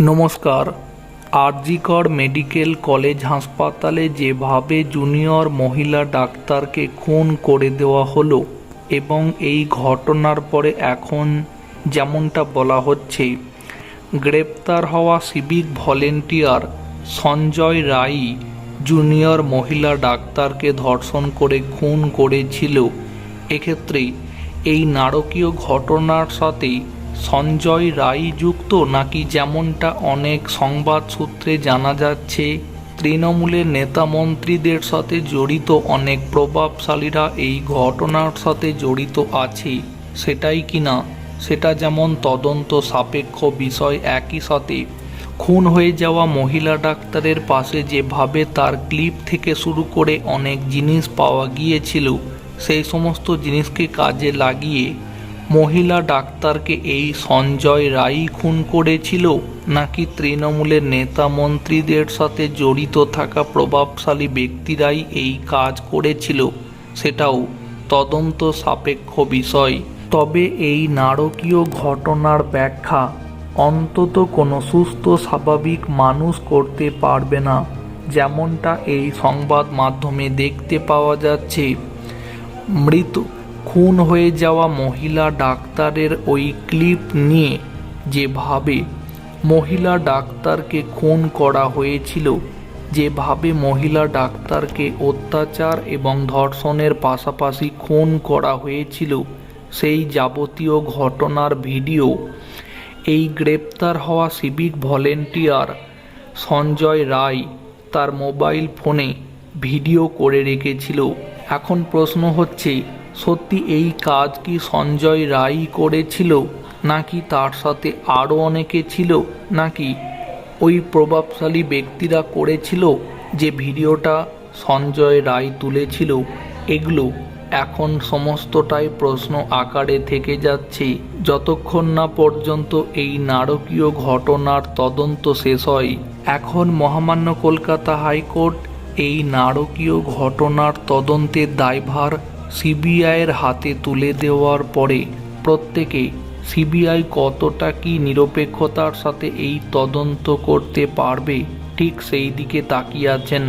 নমস্কার। RG Kar medical college হাসপাতালে যেভাবে জুনিয়র মহিলা ডাক্তারকে খুন করে দেওয়া হলো এবং এই ঘটনার পরে এখন যেমনটা বলা হচ্ছে, গ্রেপ্তার হওয়া civic volunteer Sanjay Rai junior মহিলা ডাক্তারকে ধর্ষণ করে খুন করেছিল। এক্ষেত্রে এই নারকীয় ঘটনার সাথে সঞ্জয় রায় যুক্ত নাকি যেমনটা অনেক সংবাদ সূত্রে জানা যাচ্ছে, তৃণমূলের নেতা মন্ত্রীদের সাথে জড়িত অনেক প্রভাবশালীরা এই ঘটনার সাথে জড়িত আছে, সেটাই কিনা সেটা যেমন তদন্ত সাপেক্ষ বিষয় একই সাথে। খুন হয়ে যাওয়া মহিলা ডাক্তারের পাশে যেভাবে তার ক্লিপ থেকে শুরু করে অনেক জিনিস পাওয়া গিয়েছিল, সেই সমস্ত জিনিসকে কাজে লাগিয়ে মহিলা ডাক্তারকে এই সঞ্জয় রাই খুন করেছিল? নাকি তৃণমূলের নেতা মন্ত্রীদের সাথে জড়িত থাকা প্রভাবশালী ব্যক্তিরাই এই কাজ করেছিল? সেটাও তদন্ত সাপেক্ষ বিষয়। তবে এই নারকীয় ঘটনার ব্যাখ্যা অন্তত কোনো সুস্থ, স্বাভাবিক মানুষ করতে পারবে না, যেমনটা এই সংবাদ মাধ্যমে দেখতে পাওয়া যাচ্ছে। মৃত খুন হয়ে যাওয়া মহিলা ডাক্তারের ওই ক্লিপ নিয়ে যেভাবে মহিলা ডাক্তারকে খুন করা হয়েছিল যেভাবে মহিলা ডাক্তারকে অত্যাচার এবং ধর্ষণের পাশাপাশি খুন করা হয়েছিল, সেই যাবতীয় ঘটনার ভিডিও এই গ্রেপ্তার হওয়া সিভিক ভলেন্টিয়ার সঞ্জয় রায় তার মোবাইল ফোনে ভিডিও করে রেখেছিল। এখন প্রশ্ন হচ্ছে সত্যি এই কাজ কি সঞ্জয় রায় করেছিল? নাকি তার সাথে আরও অনেকে ছিল? নাকি ওই প্রভাবশালী ব্যক্তিরা করেছিল যে ভিডিওটা সঞ্জয় রায় তুলেছিল? এগুলো এখন সমস্তটাই প্রশ্ন আকারে থেকে যাচ্ছে। যতক্ষণ না পর্যন্ত এই নারকীয় ঘটনার তদন্ত শেষ হয়, এখন মহামান্য কলকাতা হাইকোর্ট এই নারকীয় ঘটনার তদন্তের দায়ভার সিবিআইয়ের হাতে তুলে দেওয়ার পরে প্রত্যেকে সিবিআই কতটা কি নিরপেক্ষতার সাথে এই তদন্ত করতে পারবে, ঠিক সেই দিকে তাকিয়ে আছেন।